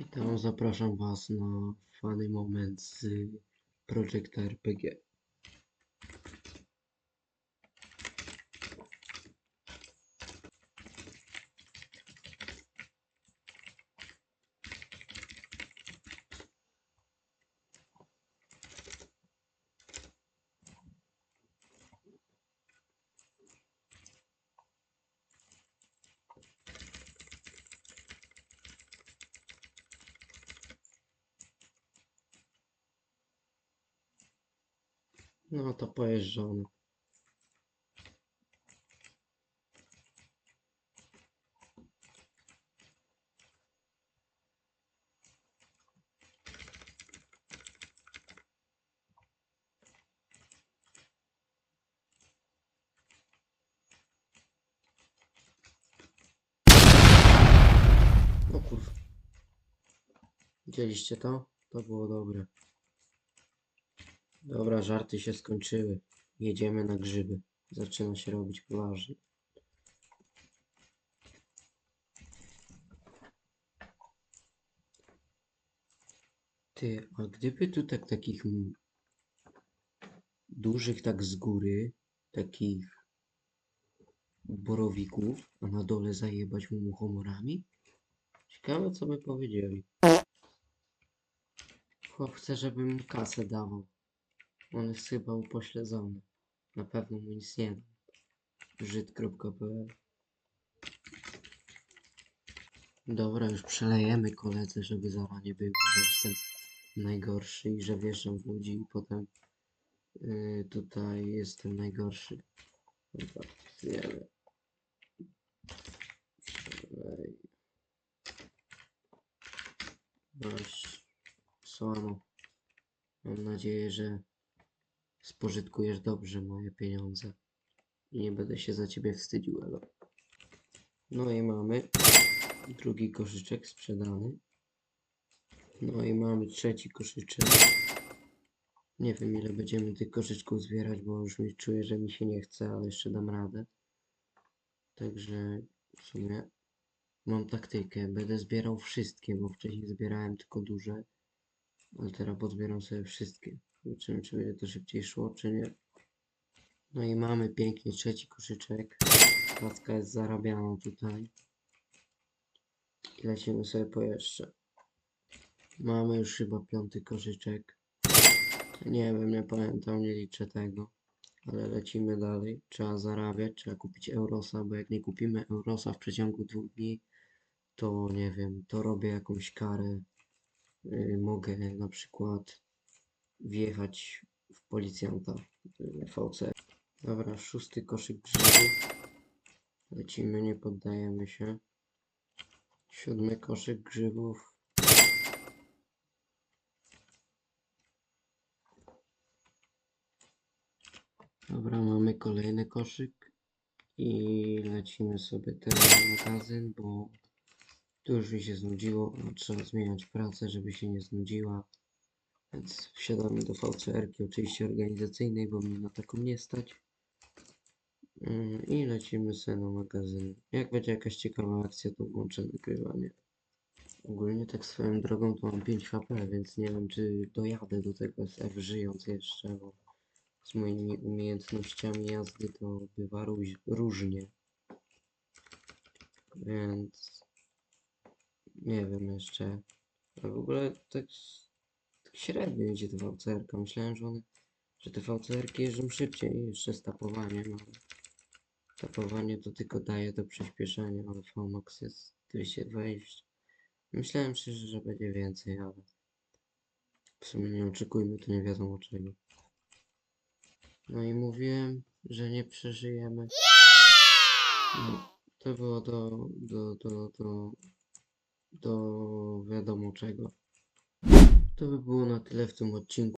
Witam, zapraszam Was na fany moment z Projekta RPG. No to pojeżdżamy. O kur... Widzieliście to? To było dobre. Dobra, żarty się skończyły. Jedziemy na grzyby. Zaczyna się robić poważnie. Ty, a gdyby tu tak takich dużych tak z góry, takich borowików, a na dole zajebać mu muchomorami? Ciekawe co by powiedzieli. Chłop chce, żebym kasę dawał. On jest chyba upośledzony. Na pewno mu nic nie da. Żyd.pl Dobra, już przelejemy koledze, żeby zaraz nie było, że jestem najgorszy i że wjeżdżam w ludzi i potem yy, tutaj jestem najgorszy. Dobra, zjemy. Przelej. Masz słamo. Mam nadzieję, że spożytkujesz dobrze moje pieniądze i nie będę się za ciebie wstydził, Elo. No i mamy drugi koszyczek sprzedany. No i mamy trzeci koszyczek. Nie wiem ile będziemy tych koszyczków zbierać, bo już mi czuję, że mi się nie chce, ale jeszcze dam radę. Także w sumie mam taktykę. Będę zbierał wszystkie, bo wcześniej zbierałem tylko duże. Ale teraz pozbieram sobie wszystkie. Zobaczymy, czy będzie to szybciej szło, czy nie. No i mamy pięknie trzeci koszyczek. Kacka jest zarabiana tutaj. I lecimy sobie po jeszcze. Mamy już chyba piąty koszyczek. Nie wiem, nie pamiętam, nie liczę tego. Ale lecimy dalej. Trzeba zarabiać, trzeba kupić Eurosa, bo jak nie kupimy Eurosa w przeciągu dwóch dni, to nie wiem, to robię jakąś karę. Yy, mogę na przykład wjechać w policjanta yy, VC. Dobra, szósty koszyk grzybów. Lecimy, nie poddajemy się. Siódmy koszyk grzybów. Dobra, mamy kolejny koszyk i lecimy sobie na magazyn, bo tu już mi się znudziło, trzeba zmieniać pracę, żeby się nie znudziła. Więc wsiadamy do VCR-ki, oczywiście organizacyjnej, bo mnie na taką nie stać. Mm, I lecimy sobie na magazyn. Jak będzie jakaś ciekawa akcja, to włączę nagrywanie. Ogólnie tak swoją drogą to mam 5 HP, więc nie wiem czy dojadę do tego SF żyjąc jeszcze, bo z moimi umiejętnościami jazdy to bywa róż, różnie. Więc nie wiem jeszcze. A w ogóle tak średnio idzie ta VCR-ka. Myślałem, że one, że te VCR-ki jeżdżą szybciej jeszcze z tapowaniem, ale tapowanie to tylko daje do przyspieszenia, ale VMAX jest 220. Myślałem szczerze, że będzie więcej, ale w sumie nie oczekujmy tu nie wiadomo czego. No i mówiłem, że nie przeżyjemy. No, to było do, do, do, do, do wiadomo czego. To by było na tyle w tym odcinku.